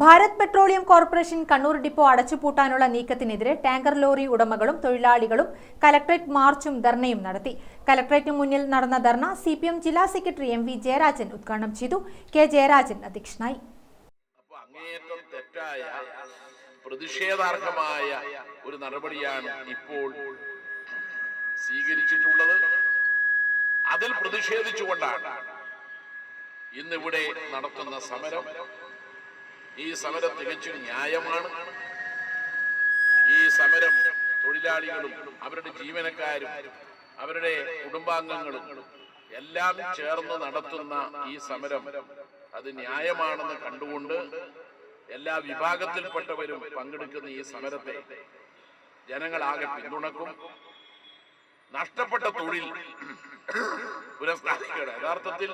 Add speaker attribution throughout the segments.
Speaker 1: Bharat petroleum corporation Kannur depot അടച്ചുപൂട്ടാനുള്ള നീക്കത്തിനെതിരെ tanker lorry ഉടമകളും തൊഴിലാളികളും collectorate മാർച്ചും ധർണയും നടത്തി. കലക്ട്രേറ്റിന് മുന്നിൽ നടന്ന ധർണ സി ജില്ലാ സെക്രട്ടറി എം വി ജയരാജൻ ഉദ്ഘാടനം ചെയ്തു. കെ ജയരാജൻ അധ്യക്ഷനായി.
Speaker 2: തെറ്റായ പ്രതിഷേധാർഹമായ ഒരു നടപടിയാണ് ഇപ്പോൾ സ്വീകരിച്ചിട്ടുള്ളത്. അതിൽ പ്രതിഷേധിച്ചുകൊണ്ടാണ് ഇന്നിവിടെ നടത്തുന്ന സമരം. ഈ സമരം തികച്ചും ന്യായമാണ്. ഈ സമരം തൊഴിലാളികളും അവരുടെ ജീവനക്കാരും അവരുടെ കുടുംബാംഗങ്ങളും എല്ലാം ചേർന്ന് നടത്തുന്ന ഈ സമരം അത് ന്യായമാണെന്ന് കണ്ടുകൊണ്ട് എല്ലാ വിഭാഗത്തിൽപ്പെട്ടവരും പങ്കെടുക്കുന്ന ഈ സമരത്തെ ജനങ്ങളാകെ പിന്തുണക്കും. നഷ്ടപ്പെട്ട തൊഴിൽ പുനഃസ്ഥാപിക്കണം യഥാർത്ഥത്തിൽ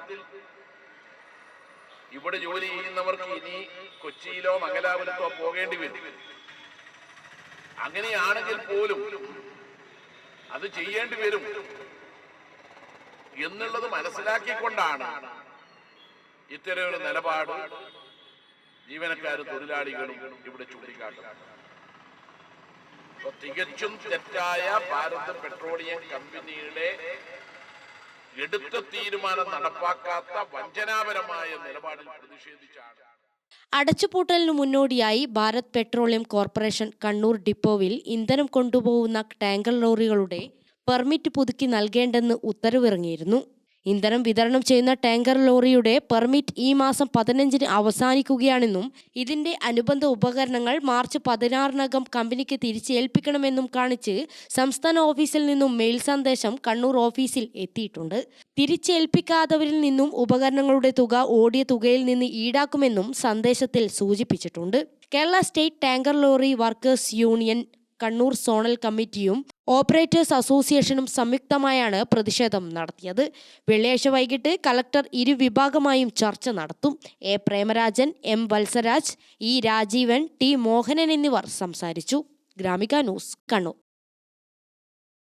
Speaker 2: ഇവിടെ ജോലി ചെയ്യുന്നവർക്ക് ഇനി കൊച്ചിയിലോ മംഗലാപുരത്തോ പോകേണ്ടി വരും. അങ്ങനെയാണെങ്കിൽ പോലും അത് ചെയ്യേണ്ടി വരും എന്നുള്ളത് മനസ്സിലാക്കിക്കൊണ്ടാണ് ഇത്തരം ഒരു നിലപാട് ജീവനക്കാരും തൊഴിലാളികളും ഇവിടെ ചൂണ്ടിക്കാട്ടുന്നത്. തികച്ചും തെറ്റായ ഭാരത് പെട്രോളിയം കമ്പനിയുടെ എടുത്ത തീരുമാനം നടപ്പാക്കാത്ത വഞ്ചനാപരമായ നിലപാടിൽ പ്രതിഷേധിച്ചാണ്.
Speaker 3: അടച്ചുപൂട്ടലിനു മുന്നോടിയായി ഭാരത് പെട്രോളിയം കോർപ്പറേഷൻ കണ്ണൂർ ഡിപ്പോവിൽ ഇന്ധനം കൊണ്ടുപോകുന്ന ടാങ്കർ ലോറികളുടെ പെർമിറ്റ് പുതുക്കി നൽകേണ്ടെന്ന് ഉത്തരവിറങ്ങിയിരുന്നു. ഇന്ധനം വിതരണം ചെയ്യുന്ന ടാങ്കർ ലോറിയുടെ പെർമിറ്റ് ഈ മാസം പതിനഞ്ചിന് അവസാനിക്കുകയാണെന്നും ഇതിന്റെ അനുബന്ധ ഉപകരണങ്ങൾ മാർച്ച് പതിനാറിനകം കമ്പനിക്ക് തിരിച്ചേൽപ്പിക്കണമെന്നും കാണിച്ച് സംസ്ഥാന ഓഫീസിൽ നിന്നും മെയിൽ സന്ദേശം കണ്ണൂർ ഓഫീസിൽ എത്തിയിട്ടുണ്ട്. തിരിച്ചേൽപ്പിക്കാത്തവരിൽ നിന്നും ഉപകരണങ്ങളുടെ തുക ഓടിയ തുകയിൽ നിന്ന് ഈടാക്കുമെന്നും സന്ദേശത്തിൽ സൂചിപ്പിച്ചിട്ടുണ്ട്. Kerala state tanker lorry workers union Kannur zonal കമ്മിറ്റിയും ഓപ്പറേറ്റേഴ്സ് അസോസിയേഷനും സംയുക്തമായാണ് പ്രതിഷേധം നടത്തിയത്. വെള്ളിയാഴ്ച വൈകിട്ട് കലക്ടർ ഇരുവിഭാഗമായും ചർച്ച നടത്തും. A. Premarajan M. Valsaraj E. Rajeevan T. Mohanan എന്നിവർ സംസാരിച്ചു. ഗ്രാമിക ന്യൂസ് കണ്ണൂർ.